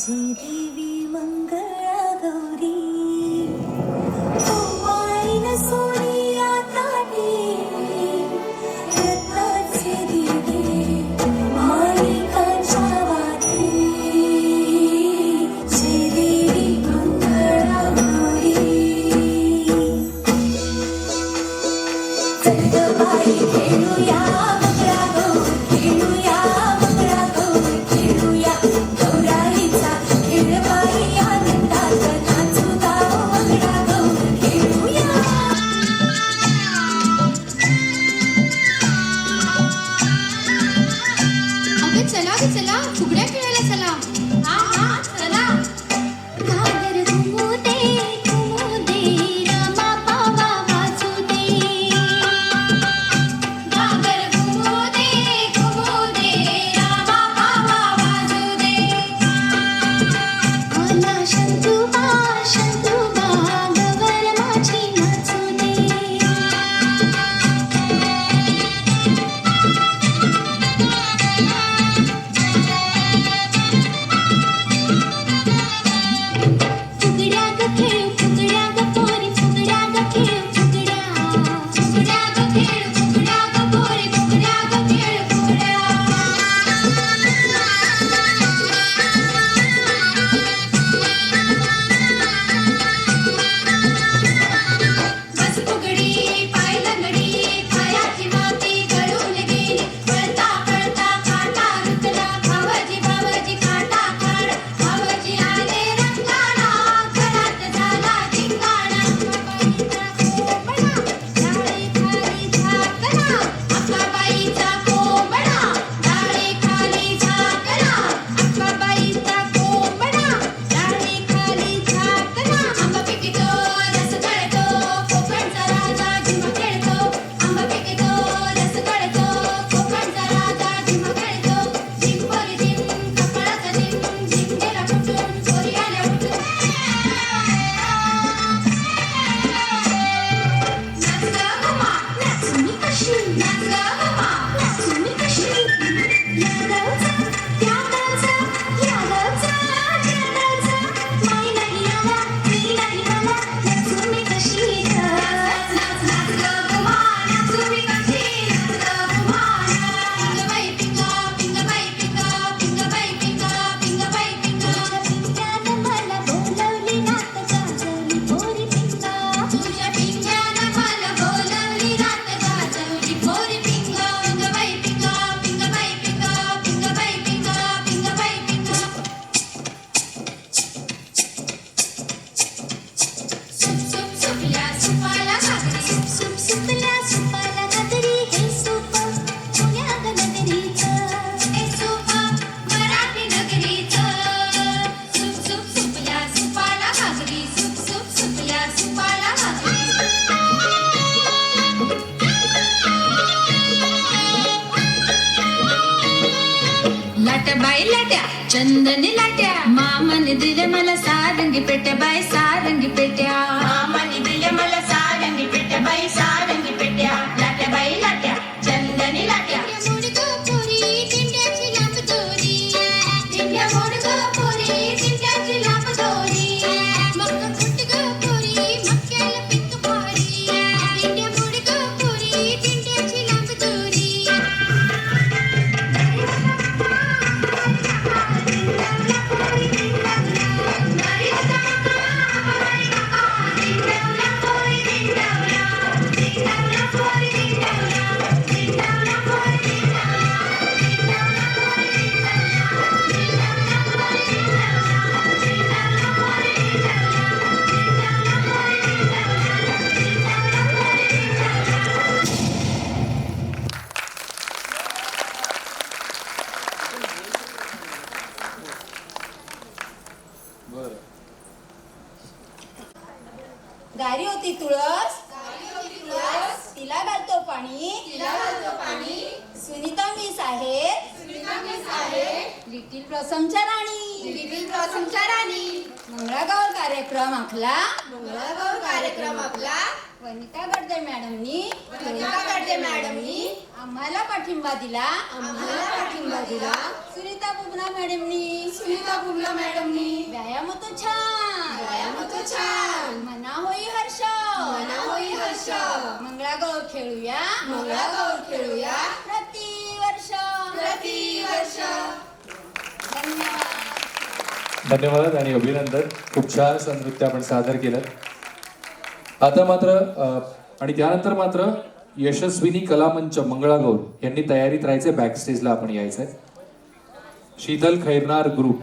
જય દેવી મંગળ పెట్ట బయలాట చందని లాట. మామని దిలమల సారంగి పెట్ట బయ సారంగి పెట్ట మామని దిలమల సారంగి ब्लॉसमच्या कार्यक्रम आपला. मंगळागौर कार्यक्रम आपला. वनिता गडदे मॅडमनी. वनिता गडदे मॅडमनी. आम्हाला पाठिंबा दिला. आम्हाला पाठिंबा दिला. सुनीता बुबना मॅडमनी. सुनीता बुबना मॅडमनी. व्यायाम तो छान. व्यायाम तो छान. मना होई हर्ष. मना होई हर्ष. मंगळागौर खेळूया. मंगळागौर खेळूया. धन्यवाद आणि अभिनंदन. खूप छान असं नृत्य आपण सादर केलं. आता मात्र आणि त्यानंतर मात्र यशस्विनी कलामंच मंगळागौर यांनी तयारीत राहायचे बॅक स्टेजला आपण यायचंय. शीतल खैरनार ग्रुप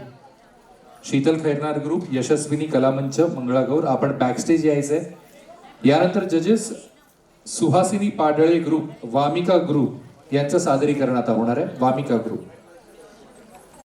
शीतल खैरनार ग्रुप यशस्विनी कलामंच मंगळागौर आपण बॅक स्टेज यायचंय. यानंतर जजेस सुहासिनी पाडळे ग्रुप वामिका ग्रुप यांचं सादरीकरण आता होणार आहे. वामिका ग्रुप